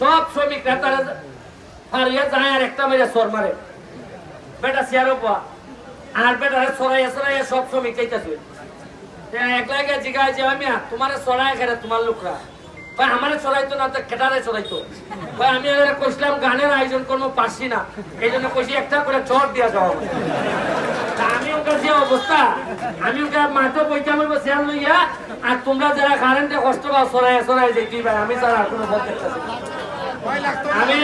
সব শ্রমিকরা তারা হারিয়ে যায় আর একটা মেরে সর মারে। বেটা চেয়ারও পাওয়া আর বেটা সরাইয়া সরাইয়া সব শ্রমিক চাইতেছে। একলা গিয়ে জিগায় যে আমি তোমার সরাই খেলে তোমার লোকরা? ভাই, আমারে চড়াইতো না কেটারে চড়াইতো ভাই, আমি এবারে কইছিলাম, গানের আয়োজন করব, পারছি না। এই জন্য কইছি, একটা করে চট দিয়া যাওয়া আমি ওকে যে অবস্থা, আমি ওকে মাঠে পয়সা বলব শেয়ার লইয়া, আর তোমরা যারা কারেন্টে কষ্ট পাও সরাই সরাই দেখি ভাই আমি তারা কোনো চাচ্ছি না। আমি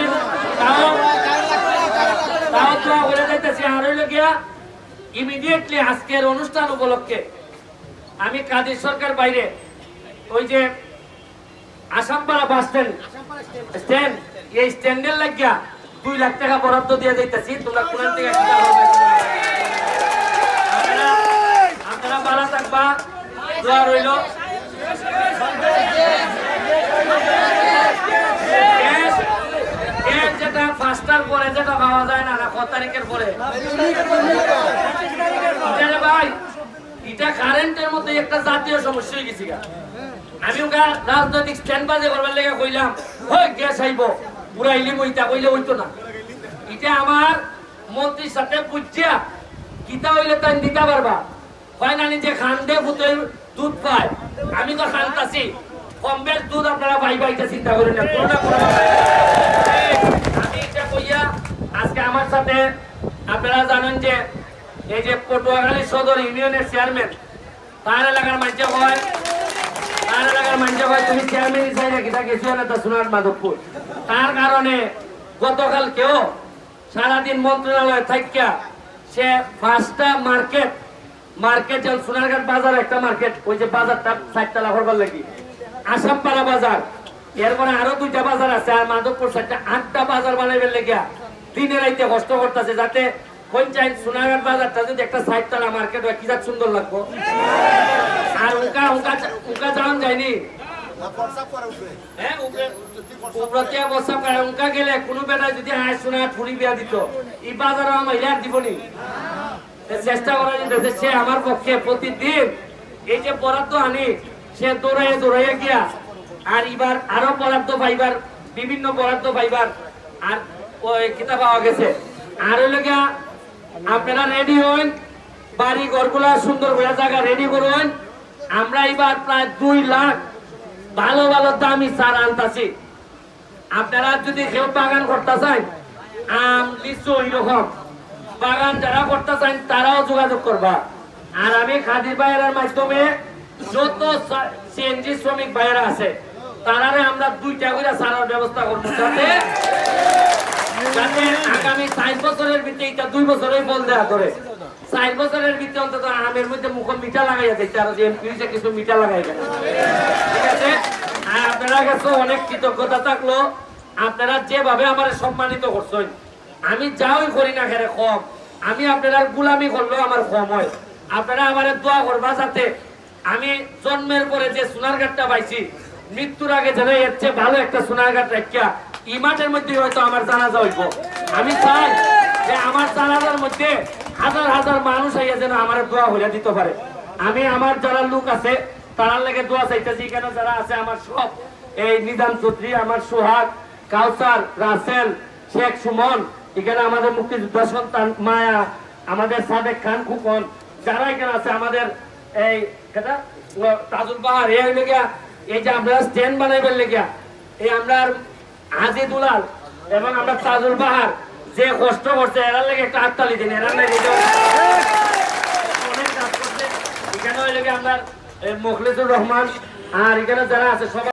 তাও দোয়া করে আর হইল গিয়া ইমিডিয়েটলি আজকের অনুষ্ঠান উপলক্ষে আমি কাদের সরকার বাইরে ওই যে আসামপাড়া বাস স্ট্যান্ড স্ট্যান্ড, এই স্ট্যান্ডের লাগিয়া দুই লাখ টাকা বরাদ্দ দিয়ে দিতেছি তোমরা কোন থেকে আপনারা- থাকবা। দোয়া রইল গ্যাস- গ্যাস যেটা ফাস্টার পরে যেটা পাওয়া যায় না কত তারিখের পরে? ভাই, এটা কারেন্টের মধ্যে একটা জাতীয় সমস্যা হয়ে গেছে। আমি ওকে রাজনৈতিক স্ট্যান্ড বাজে করবার লেগে কইলাম গ্যাস আইব পুরাইলি কইলে হইতো না। এটা আমার মন্ত্রীর সাথে বুঝিয়া কিতা হইলে তাই দিতে পারবা। না যে খান্দে ভূতের দুধ পায় আমি তো খানতাছি। কম বেশ দুধ আপনারা ভাই ভাইটা চিন্তা করেন না আজকে আমার সাথে আপনারা জানেন যে এই যে পটুয়াখালী সদর ইউনিয়নের চেয়ারম্যান, তার এলাকার মানুষ হয় তার এলাকার মানুষ হয় তুমি চেয়ারম্যান হিসাবে কিতা গেছো না তা সোনার মাধবপুর। তার কারণে গতকাল কেউ সারাদিন মন্ত্রণালয়ে থাকিয়া সে পাঁচটা মার্কেট মার্কেট যেমন সোনারঘাট বাজার, একটা মার্কেট, ওই যে বাজারটা সাততলা করবার লাগি। আসামপাড়া বাজার, এরপরে আরও দুইটা বাজার আছে, আর মাধবপুর সাতটা, আটটা বাজার বানাইবার লেগিয়া দিনে রাইতে কষ্ট করতেছে যাতে পঞ্চায়েত সোনারঘাট বাজারটা যদি একটা সাততলা মার্কেট হয়, কি সুন্দর লাগবো? আর উনকা উনকা উনকা যাওয়ান যায়নি। হ্যাঁ গেলে যদি বিয়া দিত আমার দিবনি। চেষ্টা সে আমার পক্ষে প্রতিদিন এই যে বরাদ্দ আনি, সে দৌড়াইয়া দৌড়াইয়া গিয়া, আর এবার আরও বরাদ্দ পাইবার, বিভিন্ন বরাদ্দ পাইবার, আর ওই কিতাব পাওয়া গেছে। আর গিয়া, আপনারা রেডি হন, বাড়ি ঘরগুলা সুন্দর করে, জায়গা রেডি করুন। আমরা এবার প্রায় দুই লাখ ভালো ভালো দামি চার আনতাছি। আপনারা যদি কেউ বাগান করতে চান, আম, লিচু এরকম বাগান যারা করতে চান, তারাও যোগাযোগ করবা। আর আমি খাদি বাইরের মাধ্যমে যত সিএনজি শ্রমিক বাইরে আছে, তারারে আমরা দুইটা করে সারার ব্যবস্থা করব যাতে যাতে আগামী চার বছরের ভিতরে এটা দুই বছরেই বল করে। চার বছরের ভিতরে অন্তত আমের মধ্যে মুখ মিঠা লাগাইয়া দিচ্ছে আর যে এমপি কিছু মিঠা লাগাই দেয়। ঠিক আছে? আর আপনারা কাছে অনেক কৃতজ্ঞতা থাকল। আপনারা যেভাবে আমার সম্মানিত করছেন, আমি যাওই করি না খেরে কম। আমি আপনারা গুলামি করলেও আমার কম হয়। আপনারা আমার দোয়া করবা যাতে আমি জন্মের পরে যে সোনারঘাটটা পাইছি, মৃত্যুর আগে যেন এর চেয়ে ভালো একটা সোনারঘাট রাখিয়া এই মাঠের মধ্যে হয়তো আমার জানাজা হইব। আমি চাই যে আমার জানাজার মধ্যে হাজার হাজার মানুষ আইয়া যেন আমার দোয়া হইয়া দিতে পারে। আমি আমার যারা লোক আছে তারার লেগে দোয়া চাইতেছি এখানে যারা আছে আমার সব এই নিদাম চৌধুরী আমার সোহাগ কাউসার রাসেল শেখ সুমন এখানে আমাদের মুক্তিযোদ্ধা সন্তান মায়া আমাদের সাদেক খান খুকন যারা এখানে আছে আমাদের এই তাজুল বাহার এই গিয়া, এই যে আমরা স্ট্যান্ড বানাইবার লেগিয়া এই আমরা হাজি দুলাল এবং আমরা তাজুল বাহার যে কষ্ট করছে, এরার লাগে একটা হাততালি দিন, এরার লাগে অনেক কাজ করছে। এখানে আমরা এই মুখলিসুর রহমান আর এখানে যারা আছে, সবাই